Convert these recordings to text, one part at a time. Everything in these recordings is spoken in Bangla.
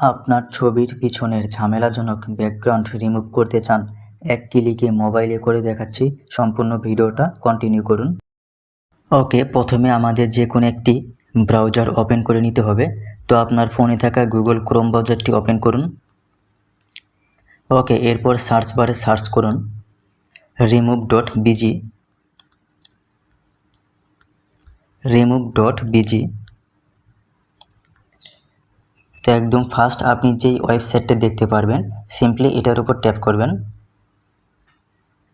আপনার ছবির পিছনের ঝামেলাজনক ব্যাকগ্রাউন্ড রিমুভ করতে চান, এক ক্লিকে মোবাইলে করে দেখাচ্ছি সম্পূর্ণ ভিডিওটা কন্টিনিউ করুন। ওকে, প্রথমে আমাদের যে কোনো একটি ব্রাউজার ওপেন করে নিতে হবে। তো আপনার ফোনে থাকা গুগল ক্রোম ব্রাউজারটি ওপেন করুন। ওকে, এরপর সার্চ বারে সার্চ করুন। Remove dot BG remove dot BG তো একদম ফার্স্ট আপনি যেই ওয়েবসাইটটা দেখতে পারবেন সিম্পলি এটার উপর ট্যাপ করবেন।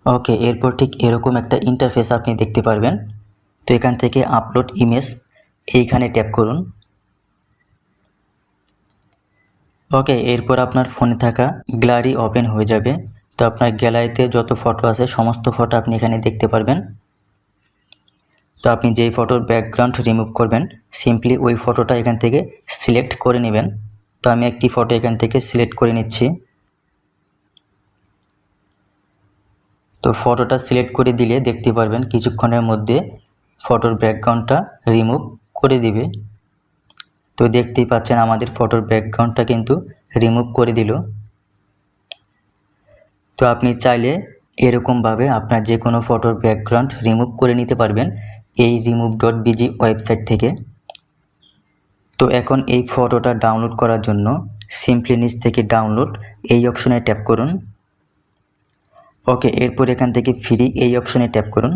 ওকে এরপর ঠিক এরকম একটা ইন্টারফেস আপনি দেখতে পারবেন। তো এখান থেকে আপলোড ইমেজ এইখানে ট্যাপ করুন। ওকে এরপর আপনার ফোনে থাকা গ্যালারি ওপেন হয়ে যাবে। তো আপনার গ্যালারিতে যত ফটো আছে, সমস্ত ফটো আপনি এখানে দেখতে পারবেন। তো আপনি যেই ফটোর ব্যাকগ্রাউন্ড রিমুভ করবেন সিম্পলি ওই ফটোটা এখান থেকে সিলেক্ট করে নেবেন। তো আমি একটি ফটো এখান থেকে সিলেক্ট করে নিচ্ছি। তো ফটোটা সিলেক্ট করে দিলে দেখতে পারবেন কিছুক্ষণের মধ্যে ফটোর ব্যাকগ্রাউন্ডটা রিমুভ করে দিবে। তো দেখতেই পাচ্ছেন আমাদের ফটোর ব্যাকগ্রাউন্ডটা কিন্তু রিমুভ করে দিল। তো আপনি চাইলে এরকমভাবে আপনার যে কোনো ফটোর ব্যাকগ্রাউন্ড রিমুভ করে নিতে পারবেন এই রিমুভ ডট বিজি ওয়েবসাইট থেকে। তো এখন এই ফটোটা ডাউনলোড করার জন্য সিম্পলি নিচ থেকে ডাউনলোড এই অপশনে ট্যাপ করুন। ওকে এরপর এখান থেকে ফ্রি এই অপশনে ট্যাপ করুন।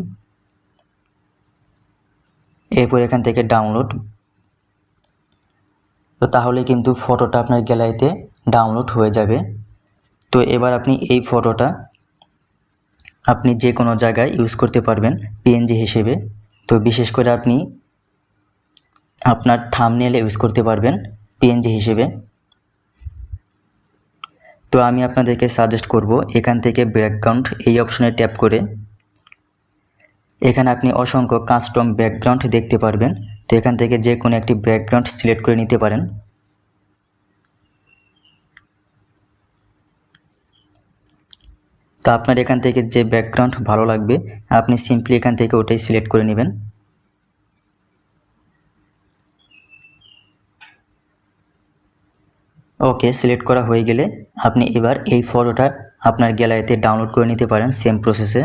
এরপর এখান থেকে ডাউনলোড তো তাহলে কিন্তু ফটোটা আপনার গ্যালারিতে ডাউনলোড হয়ে যাবে। তো এবার আপনি এই ফটোটা আপনি যে কোনো জায়গায় ইউজ করতে পারবেন পিএনজি হিসেবে। তো বিশেষ করে আপনি আপনার থামনেলে ইউজ করতে পারবেন পিএনজি হিসেবে। তো আমি আপনাদেরকে সাজেস্ট করব এখান থেকে ব্যাকগ্রাউন্ড এই অপশনে ট্যাপ করে। এখানে আপনি অসংখ্য কাস্টম ব্যাকগ্রাউন্ড দেখতে পারবেন। তো এখান থেকে যে কোনো একটি ব্যাকগ্রাউন্ড সিলেক্ট করে নিতে পারেন। তো আপনার এখান থেকে যে ব্যাকগ্রাউন্ড ভালো লাগবে, আপনি সিম্পলি এখান থেকে ওটাই সিলেক্ট করে নেবেন। ওকে সিলেক্ট করা হয়ে গেলে আপনি এবার এই ফটোটা আপনার গ্যালারিতে ডাউনলোড করে নিতে পারেন সেম প্রসেসে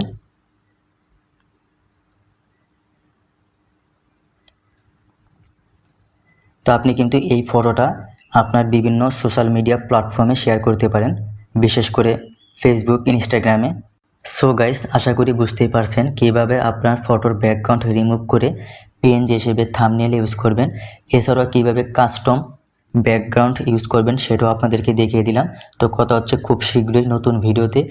তো আপনি কিন্তু এই ফটোটা আপনার বিভিন্ন সোশ্যাল মিডিয়া প্ল্যাটফর্মে শেয়ার করতে পারেন, বিশেষ করে ফেসবুক ইনস্টাগ্রামে সো গাইস আশা করি বুঝতেই পারছেন কীভাবে আপনার ফটোর ব্যাকগ্রাউন্ড রিমুভ করে পিএনজি হিসেবে থামনেল ইউজ করবেন। এছাড়াও কীভাবে কাস্টম ব্যাকগ্রাউন্ড ইউজ করবেন সেটাও আপনাদেরকে দেখিয়ে দিলাম। তো কথা হচ্ছে খুব শীঘ্রই নতুন ভিডিওতে